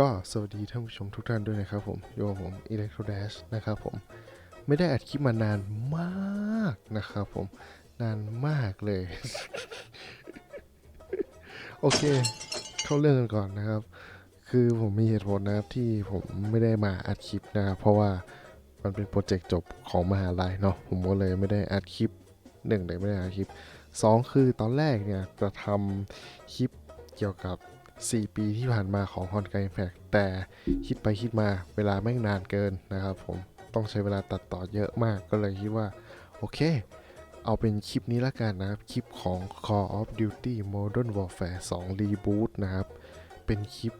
ก็สวัสดีท่านผู้ชมทุกท่านด้วยนะครับผมโยผม Electro Dash นะครับผมไม่ได้อัดคลิปมานานมากนะครับผมนานมากเลย โอเค เข้าเรื่องกันก่อนนะครับ คือผมมีเหตุผลนะครับที่ผมไม่ได้มาอัดคลิปนะครับเพราะว่ามันเป็นโปรเจกต์จบของมหาลัยเนาะผมก็เลยไม่ได้อัดคลิปหนึ่งเลยไม่ได้อัดคลิปสองคือตอนแรกเนี่ยจะทำคลิปเกี่ยวกับ 4 ปีที่ผ่านมาของฮอนไกแพกแต่คิดไปคิดมาเวลาแม่งนานเกินนะครับผมต้องใช้เวลาตัดต่อเยอะมากก็เลยคิดว่า โอเค เอาเป็นคลิปนี้ละกันนะครับ คลิปของ Call of Duty Modern Warfare 2 Reboot นะครับ เป็นคลิป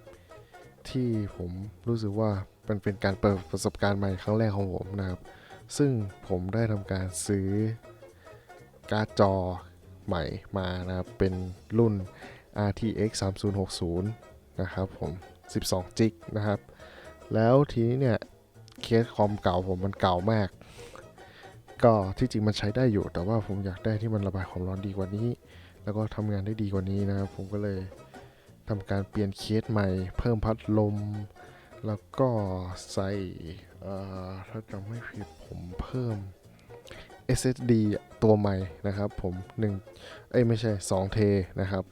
ที่ผมรู้สึกว่ามันเป็นการเปิดประสบการณ์ใหม่ครั้งแรกของผมนะครับ ซึ่งผมได้ทำการซื้อการ์ดจอใหม่มานะครับ เป็นรุ่น RTX 3060 นะครับผม 12 จิกนะครับ แล้วทีนี้เนี่ย เคสคอมเก่าผมมันเก่ามาก ก็ที่จริงมันใช้ได้อยู่ แต่ว่าผมอยากได้ที่มันระบายความร้อนดีกว่านี้ แล้วก็ทำงานได้ดีกว่านี้นะครับ ผมก็เลยทำการเปลี่ยนเคสใหม่ เพิ่มพัดลม แล้วก็ใส่ถ้าจำไม่ผิดผมเพิ่ม SSD ตัวใหม่นะครับผม1เอ้ยไม่ใช่ 2 เทนะครับ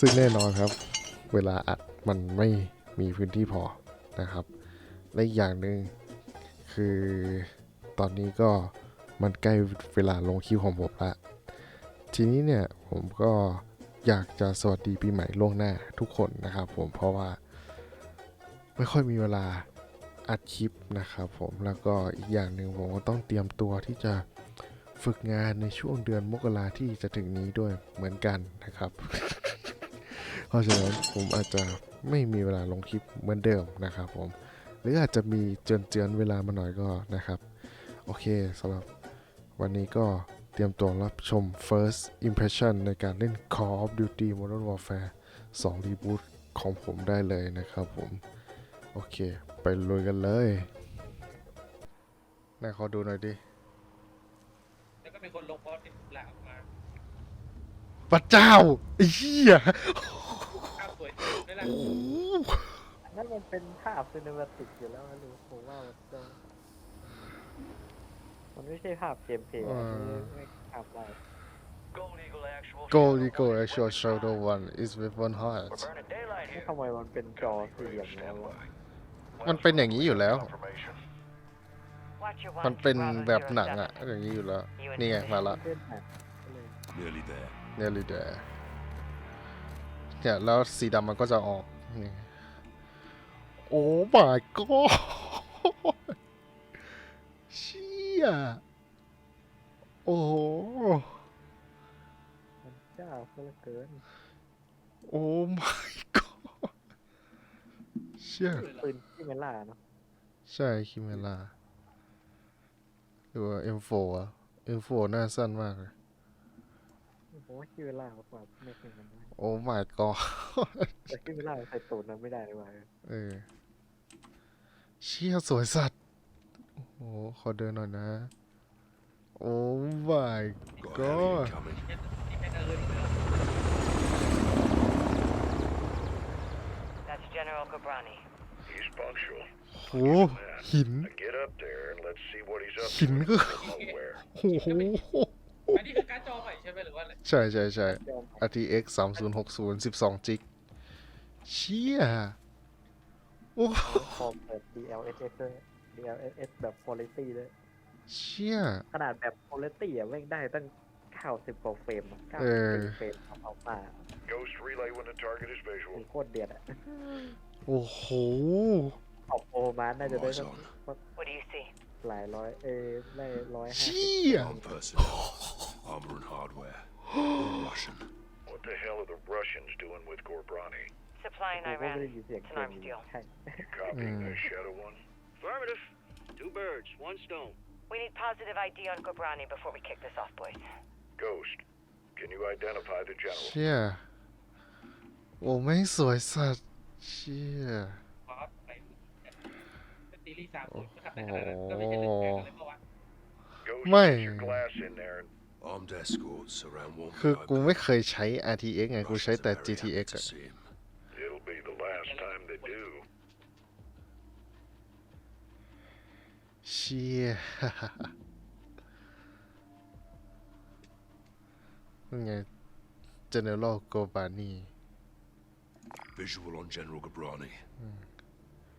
ซึ่งแน่นอนครับ เวลาอัดมันไม่มีพื้นที่พอนะครับและอีกอย่างหนึ่งคือตอนนี้ก็มันใกล้เวลาลงคิวของผมละทีนี้เนี่ยผมก็อยากจะสวัสดีปีใหม่ล่วงหน้าทุกคนนะครับผมเพราะว่าไม่ค่อยมีเวลาอัดคลิปนะครับผมแล้วก็อีกอย่างหนึ่งผมก็ต้องเตรียมตัวที่จะฝึกงานในช่วงเดือนมกราที่จะถึงนี้ด้วยเหมือนกันนะครับ เพราะฉะนั้นผมอาจจะไม่มีเวลาลงคลิปเหมือนเดิมนะครับผม หรืออาจจะมีเจือนเจือนๆเวลามาหน่อยก็นะครับ โอเคสำหรับวันนี้ก็เตรียมตัวรับชม first impression ในการเล่น Call of Duty Modern Warfare 2 Reboot ของผมได้เลยนะครับผม โอเค ไปลุยกันเลยนายขอดูหน่อยดิ แล้วก็มีคนลงโพสต์ที่หลังมา พระเจ้าไอ้เหี้ย ภาพสวยด้วย ล่ะโอ้โหนั่นมันเป็นภาพซีนิมาติกอยู่แล้วนะลุงผมว่ามันจะมันไม่ใช่ภาพเกมเพลย์อะมันไม่ไม่ภาพไลฟ์ Gold Eagle Actual Shadow One is with one heart แล้วทำไมมันเป็นจอสี่เหลี่ยมแล้วอะมันเป็นอย่างนี้อยู่แล้ว มัมันนเป็เป็นนแบแบบบหหนันังงอะอะอย่างนี้อยู่แล้ว นี่ไงมาละเล่นหนักก็เลย Nearly there. nearly there เนี่ยแล้วสีดำมันก็จะออกนี่โอ้ my god เชี่ย โอ้โหมันจ้าเพื่อเกิน โอ้ my god เชี่ยปืนที่เมล่าเนาะใช่คิเมล่าหรือว่า M4 อะ M4 หน้าสั้นมากเลย ผมว่าที่เมล่ามากกว่าไม่เป็นกันนะโอ้ my god แต่ที่เมล่าใส่ตูดนั้นไม่ได้เลยว่ะเออ เชี่ยสวยสัตว์ โอ้โห ขอเดินหน่อยนะ โอ้ my Got god enemy incoming. นี่แค่เดินเลย That's General Cabrani. He's punctual. โห หิน Now get up there and let's see what he's up หิน to ก็ from nowhere. โอ้โห อันนี้คือการ์ดจอใหม่ใช่ไหมหรือว่าอะไรใช่ใช่ใช่ยอม RTX 3060 12 จิก เชี่ย โอ้คอมแบบ DLSS ด้วย DLSS แบบ quality ด้วย เชี่ย ขนาดแบบ quality อะแม่งได้ตั้ง90กว่าเฟรมอะเออ90เฟรมเอาเอามา Ghost relay when the target is เป็ visual. นโคตรเดือดอะ โอ้โหออกโอมาน่าจะได้สัก What do you see? หลายร้อยเอ้ยได้ร้อยห้าสิบ เชี่ย Armed personnel. Armor and hardware. All Russian. What the hell are the Russians doing with Gorbrani? Supplying ผมก็ไม่ Iran. ได้ยินเสียง It's เก an ม arms อยู่ deal. ใช่ Copying Hmm. the Shadow One? Affirmative. Two birds, one stone. We need positive ID on Cabrani before we kick this off, boys. Ghost, can you identify the general? เชี่ยโอ้ไม่งสวยสัตว์เชี่ยบอสไปตีรีสามสุดก็ขัดในขนาดนั้นก็ไม่ใช่เรื่องแปลกอะไรเมื่อวาน Ghost, Mate. get your glass in there and Armed escorts around one คือ by กู one. ไม่เคยใช้ RTX ไง กูใช้ Russians แต่ are very happy GTX to อะ see him. last time they do. เชี่ยนั่นไง General Gobani Visual on General Gabrani.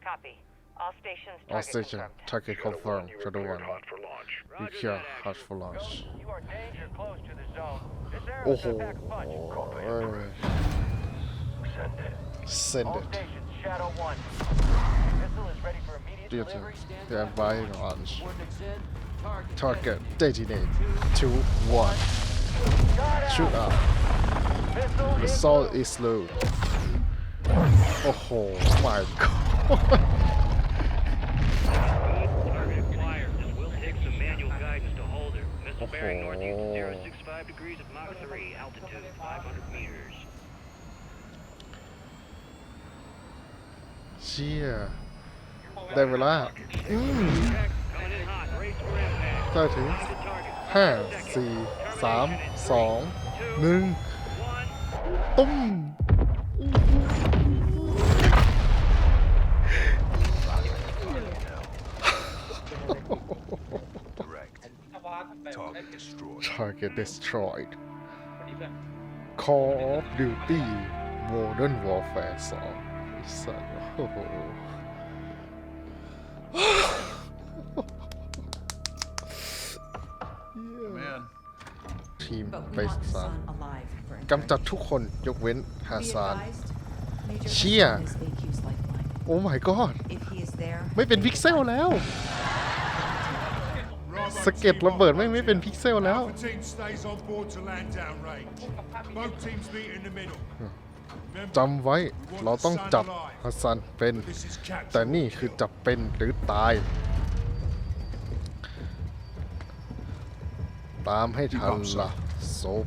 Copy. All stations, All station, target confirmed. Shadow 1. You clear hot for launch. You are danger close to the zone. This arrow is a oh, punch. Oh, Send it. Send All it. stations, Shadow 1. Missile is ready for immediate Theater. delivery. Stand yeah, by launch. Target, detonate. 2, 1. Shoot up. The salt is low. Oh my god. 3, altitude 500 meters. เชี่ยได้เวลาอืม Coming in hot. Race for impact. ได้ถึง To target. ห้าสี่สามสองหนึ่ง One. ตุ้ม Target destroyed. target destroyed วันนี้แบบ Call of Duty Modern Warfare 2ไอ้สัสโอ้โห Man. ทีม But ไป we want สาม Hassan alive for กำจัดทุกคนยกเว้นฮา Be ซาน advised, Major Chia. Hassan is AQ's lifeline. โอ้ my god If he is there, ไม่เป็นพิกเซลแล้ว สะเก็ดระเบิดไม่ไม่เป็นพิกเซลแล้ว Alpha team stays on board to land downrange. Both teams meet in the middle. Remember, จำไว้เราต้องจับฮัสซันเป็น this is capture. แต่นี่คือจับเป็นหรือตาย ตามให้ทันละโซบ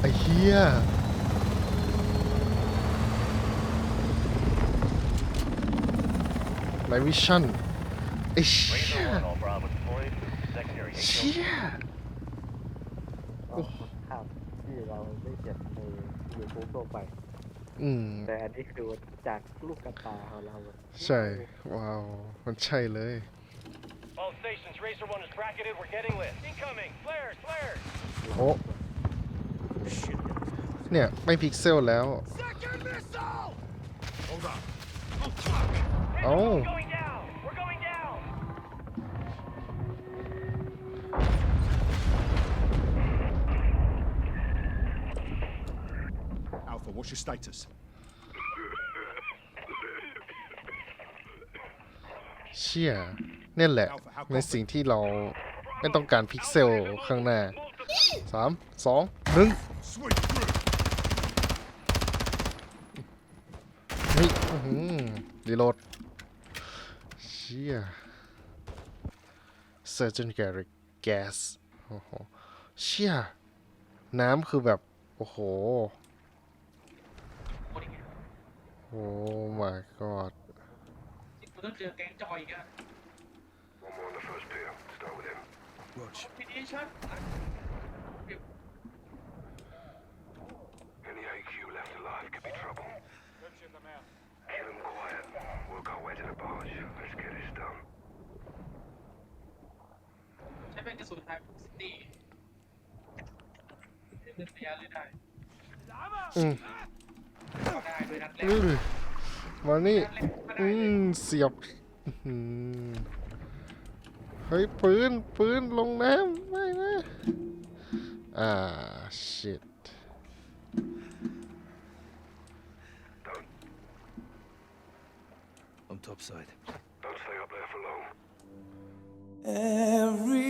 ไอ้เฮียไนวิชั่น ไอ้เชี่ย All Bravo deployed. Secondary เชี่ย ก็ภาพที่เราได้เห็นในยูทูบทั่วไป อืม แต่อันนี้คือจากลูกกระตาของเราอะ ใช่ ว้าว มันใช่เลย All stations, Racer 1 is bracketed. We're getting lit. Incoming. Flares, flares. โอ้เนี่ย ไม่พิกเซลแล้ว Second missile. Hold up. เอ้า We're going what's your status? เชี่ยเนี่ยแหละในสิ่งที่เราไม่ต้องการพิกเซลข้างหน้าสามสองหนึ่ง Sweep through. เฮ้ยอื้อหือรีโหลดเชี่ย Surgeon Garrick Gas โอ้โหเชี่ย น้ำคือแบบ โอ้โหคนอีก โอ้ my god ที่กูต้องเจอแก๊งจอยอีกอะ One more on the first pier. Start with him. Watch. พีดีชั่น Any AQ left alive could be trouble. Keep them quiet. Work our way to the barge. Let's get this done. ใช้เป็นกระสุนไทยซิตี้เดินระยะเลยได้ อืม อือมานี่นัดแรกก็ได้อืเลยมเสียบอื้อหือเฮ้ยปืนปืนลงน้ำไม่นะอ่า shit On top side. Don't stay up there for long. Every